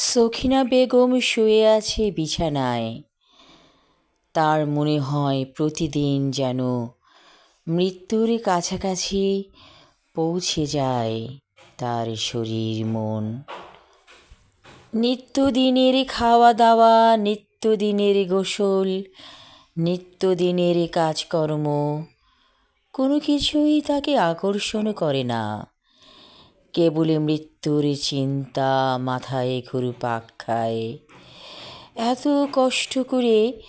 সখিনা বেগম শুয়ে আছে বিছানায়। তার মনে হয় প্রতিদিন যেন মৃত্যুর কাছাকাছি পৌঁছে যায় তার শরীর মন। নিত্যদিনের খাওয়া দাওয়া নিত্যদিনের গোসল, নিত্যদিনের কাজকর্ম, কোনো কিছুই তাকে আকর্ষণ করে না। কেবল মৃত্যুর চিন্তা মাথায় ঘুরপাক খায় এত কষ্ট করে,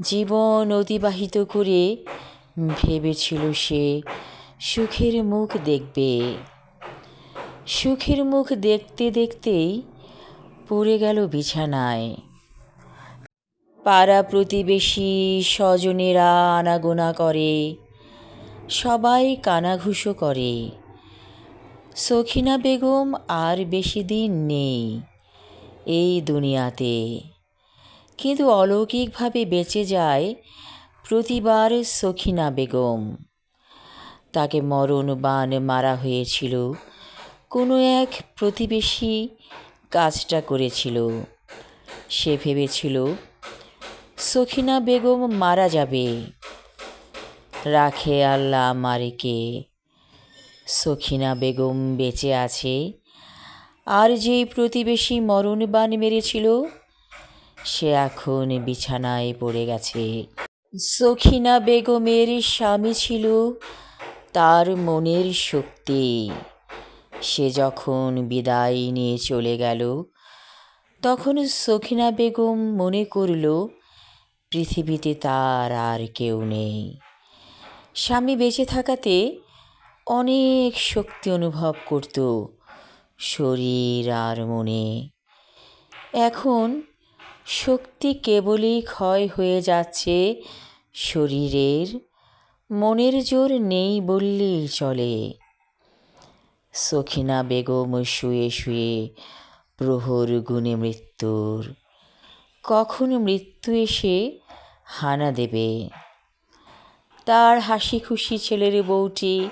জীবন অতিবাহিত করে ভেবেছিল সে, সুখের মুখ দেখবে। সুখের মুখ দেখতে দেখতেই পড়ে গেল বিছানায়। পাড়া প্রতিবেশী স্বজনেরা আনাগোনা করে, সবাই কানাঘুষো করে। সখিনা বেগম আর বেশি দিন নেই এই দুনিয়াতে। কিন্তু অলৌকিকভাবে বেঁচে যায় প্রতিবার সখিনা বেগম। তাকে মরণ বান মারা হয়েছিল, কোনো এক প্রতিবেশী কাজটা করেছিল। সে ভেবেছিল, সখিনা বেগম মারা যাবে। রাখে আল্লাহ মারিকে সখিনা বেগম বেঁচে আছে। আর যেই প্রতিবেশী মরণবান মেরেছিল, সে এখন বিছানায় পড়ে গেছে। সখিনা বেগমের স্বামী ছিল, তার মনের শক্তি। সে যখন বিদায় নিয়ে চলে গেল, তখন সখিনা বেগম মনে করল, পৃথিবীতে তার আর কেউ নেই। স্বামী বেঁচে থাকাতে অনেক শক্তি অনুভব করত শরীর আর মনে। এখন শক্তি কেবলই ক্ষয় হয়ে যাচ্ছে শরীরের, মনের জোর নেই বললেই চলে। সখিনা বেগম শুয়ে শুয়ে প্রহর গুণে মৃত্যুর, কখন মৃত্যু এসে হানা দেবে? তার হাসি খুশি ছেলের বউটি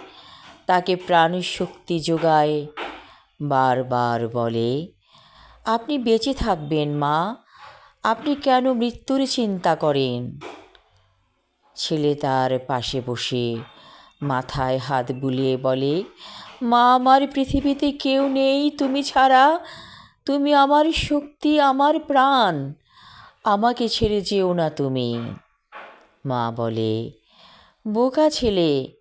তাকে প্রাণশক্তি যোগায়। বারবার বলে, আপনি বেঁচে থাকবেন, মা। আপনি কেন মৃত্যুর চিন্তা করেন? ছেলে তার পাশে বসে, মাথায় হাত বুলিয়ে বলে, মা, আমার পৃথিবীতে কেউ নেই, তুমি ছাড়া। তুমি আমার শক্তি, আমার প্রাণ। আমাকে ছেড়ে যেও না তুমি। মা বলে, বোকা ছেলে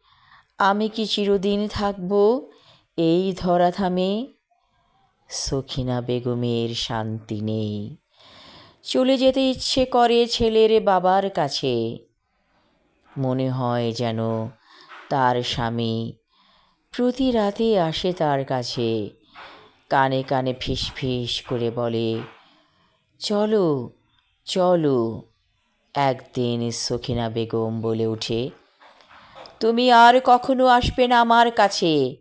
আমি কি চিরদিন থাকব? এই ধরাধামে সখিনা বেগমের শান্তি নেই। চলে যেতে ইচ্ছে করে ছেলের বাবার কাছে। মনে হয় যেন তার স্বামী প্রতি রাতে আসে তার কাছে। কানে কানে ফিস ফিস করে বলে, চলো চলো। একদিন সখিনা বেগম বলে ওঠে তুমি আর কখনো আসবে না আমার কাছে।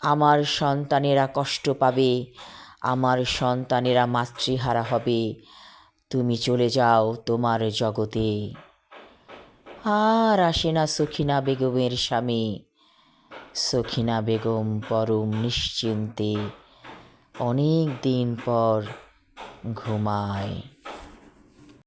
আমার সন্তানেরা কষ্ট পাবে, আমার সন্তানেরা মাতৃহারা হবে। তুমি চলে যাও তোমার জগতে। আর আসে না সখিনা বেগমের স্বামী। সখিনা বেগম পরম নিশ্চিন্তে অনেক দিন পর ঘুমায়।